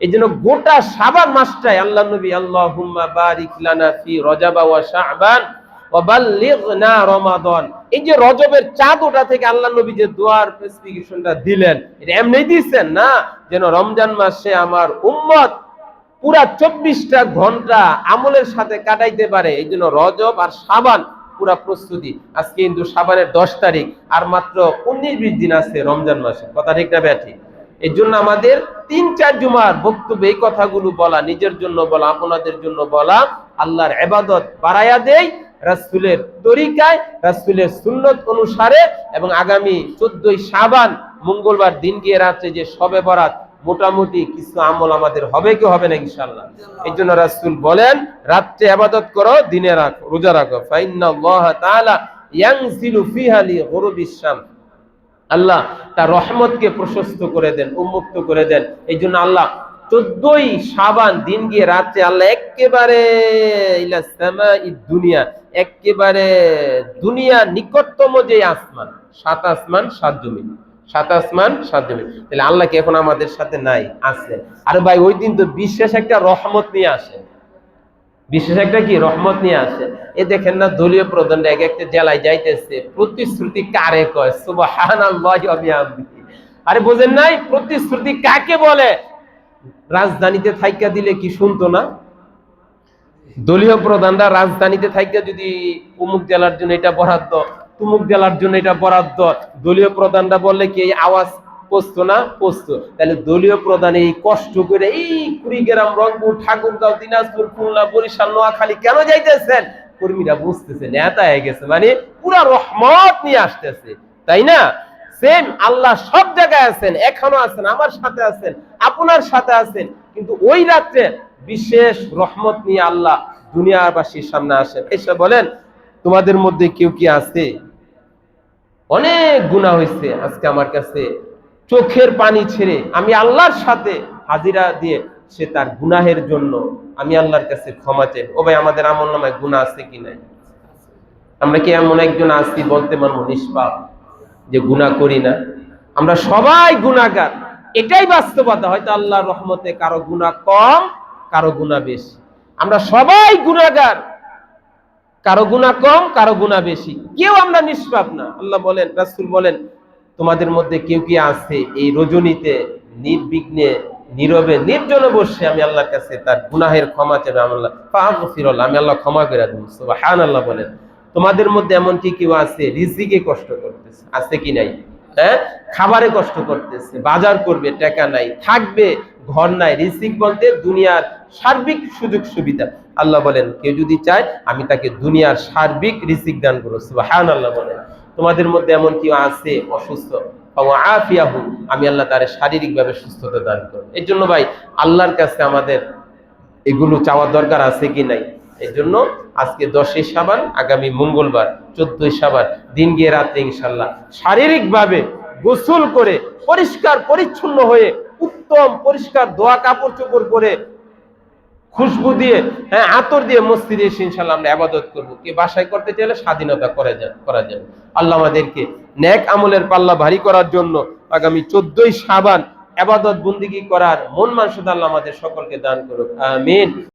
এই জন্য গোটা সাবান মাসটাই আল্লাহ নবী আল্লাহ বারিক লানা ফি রজাবা ওয়া শাবান রমাদান। এই যে রজবের চাঁদ থেকে আল্লাহ নবী যে দোয়ার দিলেন, এটা এমনি দিচ্ছেন না? যেন রমজান মাসে আমার উম্মত পুরা চব্বিশটা ঘণ্টা আমলের সাথে কাটাইতে পারে, এই জন্য রজব আর সাবান পুরা প্রস্তুতি। আজকে কিন্তু সাবানের দশ তারিখ, আর মাত্র উনিশ বিশ দিন আছে রমজান মাসে। কথা ঠিক না ব্যাঠি এই জন্য আমাদের তিন, চার জুমার বক্তব্য এই কথাগুলো বলা, নিজের জন্য বলা, আপনাদের জন্য বলা, আল্লাহর এবাদত বাড়াইয়া দেয় রাসুলের তরিকায়, রাসুলের সুন্নত অনুসারে এবং আগামী চোদ্দই সাবান মঙ্গলবার দিন গিয়ে রাত্রে যে সবে বরাত, মোটামুটি কিছু আমল আমাদের হবে কি হবে না ইনশাল্লাহ এই জন্য রাসুল বলেন, রাত্রে আবাদত করো, দিনে রাখো, রোজা রাখো। ফাইন্নাল্লাহ তাআলা ইয়ানজিলু ফিহা লি গুরুবিশ শামস। আল্লাহ তার রহমতকে প্রশস্ত করে দেন, উন্মুক্ত করে দেন। এই জন্য আল্লাহ চোদ্দই সাবান দিন গিয়ে রাত্রে আল্লাহ একেবারে দুনিয়া একেবারে দুনিয়া নিকটতম যে আসমান, সাত আসমান, সাত জমিন। সাত আসমান, সাত জমিন। তাহলে আল্লাহ কি এখন আমাদের সাথে নাই? আছে। আর ভাই, ওই দিন তো বিশেষ একটা রহমত নিয়ে আসে। বিশেষ একটা কি রহমত নিয়ে আসে। এ দেখেন না, দলীয় প্রধান এক একটা জেলায় যাইতেছে, প্রতিশ্রুতি কারে কয়? বিহামদিহি। আরে বোঝেন নাই, প্রতিশ্রুতি কাকে বলে? রাজধানীতে থাইকা দিলে কি শুনতো না? দলীয় প্রধানরা রাজধানীতে থাইকা যদি অমুক জেলার জন্য এটা বরাদ্দ, তুমুক জেলার জন্য এটা বরাদ্দ, দলীয় প্রধানরা বললে কি এই আওয়াজ পচতো না? পচতো তাহলে দলীয় প্রধান এই কষ্ট করে এই কুড়িগ্রাম, রংপুর, ঠাকুরগাঁও, দিনাজপুর, খুলনা, বরিশাল, নোয়াখালী কেন যাইতেছেন? কর্মীরা বুঝতেছে নেতা হয়ে গেছে মানে পুরা রহমত নিয়ে আসতেছে। তাই না? সেম আল্লাহ সব জায়গায় আছেন এখনও আছেন, আমার সাথে আছেন, আপনার সাথে আছেন। কিন্তু ওই রাত্রে বিশেষ রহমত নিয়ে আল্লাহ দুনিয়ার দুনিয়াবাসীর সামনে আসেন। এসে বলেন, তোমাদের মধ্যে কেউ কি আছে? অনেক গুণা হয়েছে আজকে আমার কাছে। চোখের পানি ছেড়ে আমি আল্লাহর সাথে হাজিরা দিয়ে সে তার গুনাহের জন্য আমি আল্লাহর কাছে ক্ষমা চাই। ও ভাই, আমাদের আমল নামায় গুণা আছে কি নাই? আমরা কি এমন একজন আছি বলতে পারব নিষ্পাপ, যে গুণা করি না? আমরা সবাই গুণাগার এটাই বাস্তবতা। হয়তো আল্লাহর রহমতে কারও গুণা কম, কারও গুণা বেশি। আমরা সবাই গুণাগার কারও গুণা কম, কারও গুণা বেশি। কেউ আমরা নিষ্পাপ না। আল্লাহ বলেন, রাসূল বলেন তোমাদের মধ্যে কেউ কি আছে এই রজনীতে নির্বিঘ্নে, নীরবে, নির্জনে বসে আমি আল্লাহর কাছে তার গুনাহের ক্ষমা আমি আল্লাহ ফাগফিরুল্লাহ আমি আল্লাহ ক্ষমা করে দেব, সুবহানাল্লাহ বলেন। তোমাদের মধ্যে এমন কি কেউ আছে রিজিকে কষ্ট করতেছে? আছে কি নাই? হ্যাঁ? খাবারে কষ্ট করতেছে, বাজার করবে, টাকা নাই, থাকবে, ঘর নাই, রিজিক বলতে দুনিয়ার সার্বিক সুযোগ সুবিধা। আল্লাহ বলেন, কেউ যদি চায়, আমি তাকে দুনিয়ার সার্বিক রিজিক দান করব, সুবহানাল্লাহ বলেন। তোমাদের মধ্যে এমন কেউ আছে অসুস্থ আফিয়াহু, আমি আল্লাহ তার শারীরিকভাবে সুস্থতা দান করব। এর জন্য ভাই, আল্লাহর কাছে আমাদের এগুলো চাওয়ার দরকার আছে কি নাই? এই জন্য আজকে দশই সাবান, আগামী মঙ্গলবার, চোদ্দই সাবান, দিন গিয়ে রাত্রে ইনশাল্লাহ শারীরিকভাবে গোসল করে পরিষ্কার, পরিচ্ছন্ন হয়ে উত্তম, পরিষ্কার দোয়া কাপড় চোপড় করে খুশবু দিয়ে হ্যাঁ আতর দিয়ে মসজিদে এসে ইনশাল্লাহ আমরা আবাদত করব। কে বাসায় করতে চাইলে স্বাধীনতা করা যান করা যাবে। আল্লাহ আমাদেরকে ন্যাক আমলের পাল্লা ভারী করার জন্য আগামী চোদ্দই সাবান আবাদত বন্দিগি করার মন মানসদ আল্লাহ আমাদের সকলকে দান করুক। আমিন।